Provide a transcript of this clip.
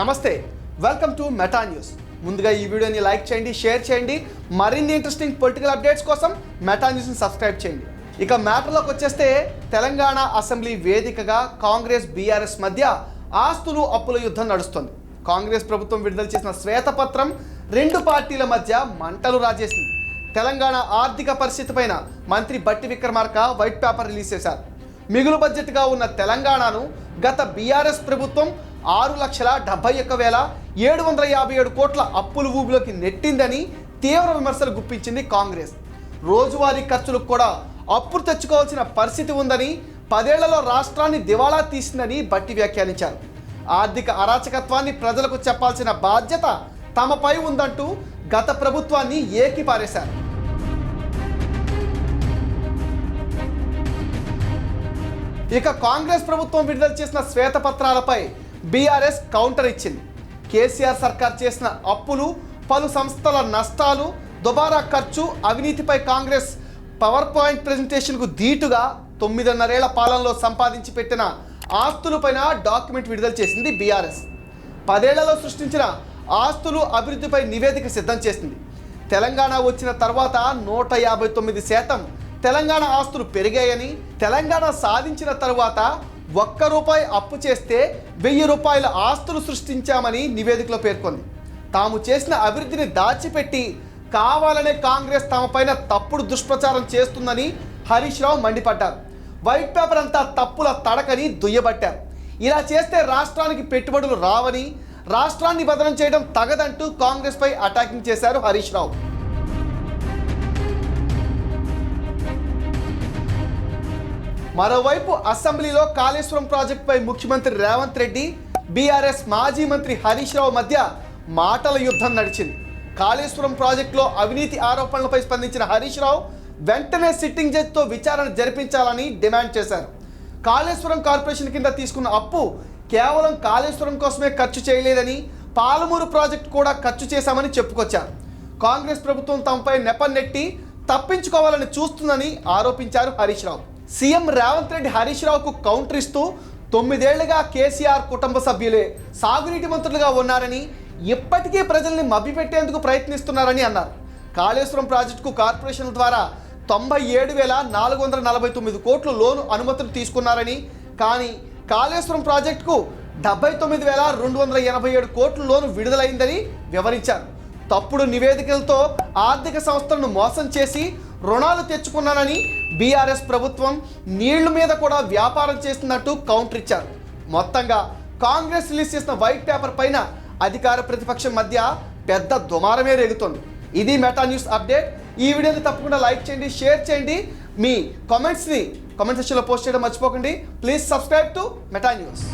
నమస్తే welcome to Meta news ముందుగా ఈ వీడియోని లైక్ చేయండి షేర్ చేయండి. మరిన్ని ఇంట్రెస్టింగ్ పొలిటికల్ అప్డేట్స్ కోసం మెటా న్యూస్ని సబ్స్క్రైబ్ చేయండి. ఇక మ్యాటర్లోకి వచ్చేస్తే తెలంగాణ అసెంబ్లీ వేదికగా కాంగ్రెస్ బీఆర్ఎస్ మధ్య ఆస్తులు అప్పుల యుద్ధం నడుస్తుంది. కాంగ్రెస్ ప్రభుత్వం విడుదల చేసిన శ్వేతపత్రం రెండు పార్టీల మధ్య మంటలు రాజేసింది. తెలంగాణ ఆర్థిక పరిస్థితి పైన మంత్రి బట్టి విక్రమార్క వైట్ పేపర్ రిలీజ్ చేశారు. మిగులు బడ్జెట్గా ఉన్న తెలంగాణను గత బీఆర్ఎస్ ప్రభుత్వం ఆరు లక్షల డెబ్బై ఒక్క వేల ఏడు వందల యాభై ఏడు కోట్ల అప్పుల ఊబిలోకి నెట్టిందని తీవ్ర విమర్శలు గుప్పించింది కాంగ్రెస్. రోజువారీ ఖర్చులకు కూడా అప్పులు తెచ్చుకోవాల్సిన పరిస్థితి ఉందని పదేళ్ళలో రాష్ట్రాన్ని దివాళా తీసిందని బట్టి వ్యాఖ్యానించారు. ఆర్థిక అరాచకత్వాన్ని ప్రజలకు చెప్పాల్సిన బాధ్యత తమపై ఉందంటూ గత ప్రభుత్వాన్ని ఏకిపారేశారు. ఇక కాంగ్రెస్ ప్రభుత్వం విడుదల చేసిన శ్వేతపత్రాలపై బీఆర్ఎస్ కౌంటర్ ఇచ్చింది. కేసీఆర్ సర్కార్ చేసిన అప్పులు పలు సంస్థల నష్టాలు దుబారా ఖర్చు అవినీతిపై కాంగ్రెస్ పవర్ పాయింట్ ప్రెజెంటేషన్కు ధీటుగా తొమ్మిదిన్నరేళ్ళ పాలనలో సంపాదించి పెట్టిన ఆస్తులపైన డాక్యుమెంట్ విడుదల చేసింది బీఆర్ఎస్. పదేళ్ళలో సృష్టించిన ఆస్తులు అభివృద్ధిపై నివేదిక సిద్ధం చేసింది. తెలంగాణ వచ్చిన తర్వాత నూట యాభై తొమ్మిది శాతం తెలంగాణ ఆస్తులు పెరిగాయని తెలంగాణ సాధించిన తరువాత ఒక్క రూపాయి అప్పు చేస్తే వెయ్యి రూపాయల ఆస్తులు సృష్టించామని నివేదికలో పేర్కొంది. తాము చేసిన అభివృద్ధిని దాచిపెట్టి కావాలనే కాంగ్రెస్ తమపైన తప్పుడు దుష్ప్రచారం చేస్తుందని హరీష్ రావు మండిపడ్డారు. వైట్ పేపర్ అంతా తప్పుల తడకని దుయ్యబట్టారు. ఇలా చేస్తే రాష్ట్రానికి పెట్టుబడులు రావని రాష్ట్రాన్ని బదనం చేయడం తగదంటూ కాంగ్రెస్పై అటాకింగ్ చేశారు హరీష్ రావు. మరోవైపు అసెంబ్లీలో కాళేశ్వరం ప్రాజెక్టుపై ముఖ్యమంత్రి రేవంత్ రెడ్డి బీఆర్ఎస్ మాజీ మంత్రి హరీష్ రావు మధ్య మాటల యుద్ధం నడిచింది. కాళేశ్వరం ప్రాజెక్టులో అవినీతి ఆరోపణలపై స్పందించిన హరీష్ రావు వెంటనే సిట్టింగ్ జడ్జితో విచారణ జరిపించాలని డిమాండ్ చేశారు. కాళేశ్వరం కార్పొరేషన్ కింద తీసుకున్న అప్పు కేవలం కాళేశ్వరం కోసమే ఖర్చు చేయలేదని పాలమూరు ప్రాజెక్టు కూడా ఖర్చు చేశామని చెప్పుకొచ్చారు. కాంగ్రెస్ ప్రభుత్వం తమపై నెపన్నెట్టి తప్పించుకోవాలని చూస్తుందని ఆరోపించారు హరీష్ రావు. సీఎం రేవంత్ రెడ్డి హరీష్ రావుకు కౌంటర్ ఇస్తూ తొమ్మిదేళ్ళుగా కేసీఆర్ కుటుంబ సభ్యులే. సాగునీటి మంత్రులుగా ఉన్నారని ఇప్పటికీ ప్రజల్ని మభ్యపెట్టేందుకు ప్రయత్నిస్తున్నారని అన్నారు. కాళేశ్వరం ప్రాజెక్టుకు కార్పొరేషన్ల ద్వారా తొంభై ఏడు వేల నాలుగు వందల నలభై తొమ్మిది కోట్లు లోను అనుమతులు తీసుకున్నారని కానీ కాళేశ్వరం ప్రాజెక్టుకు డెబ్బై తొమ్మిది వేల రెండు వందల ఎనభై ఏడు కోట్లు లోను విడుదలైందని వివరించారు. తప్పుడు నివేదికలతో ఆర్థిక సంస్థలను మోసం చేసి రుణాలు తెచ్చుకున్నానని బీఆర్ఎస్ ప్రభుత్వం నీళ్ళు మీద కూడా వ్యాపారం చేస్తున్నట్టు కౌంటర్ ఇచ్చారు. మొత్తంగా కాంగ్రెస్ రిలీజ్ చేసిన వైట్ పేపర్ పైన అధికార ప్రతిపక్షం మధ్య పెద్ద దుమారమే రేగుతోంది. ఇది మెటా న్యూస్ అప్డేట్. ఈ వీడియోని తప్పకుండా లైక్ చేయండి షేర్ చేయండి. మీ కామెంట్స్ని కామెంట్ సెక్షన్లో పోస్ట్ చేయడం మర్చిపోకండి. Please subscribe to Meta news.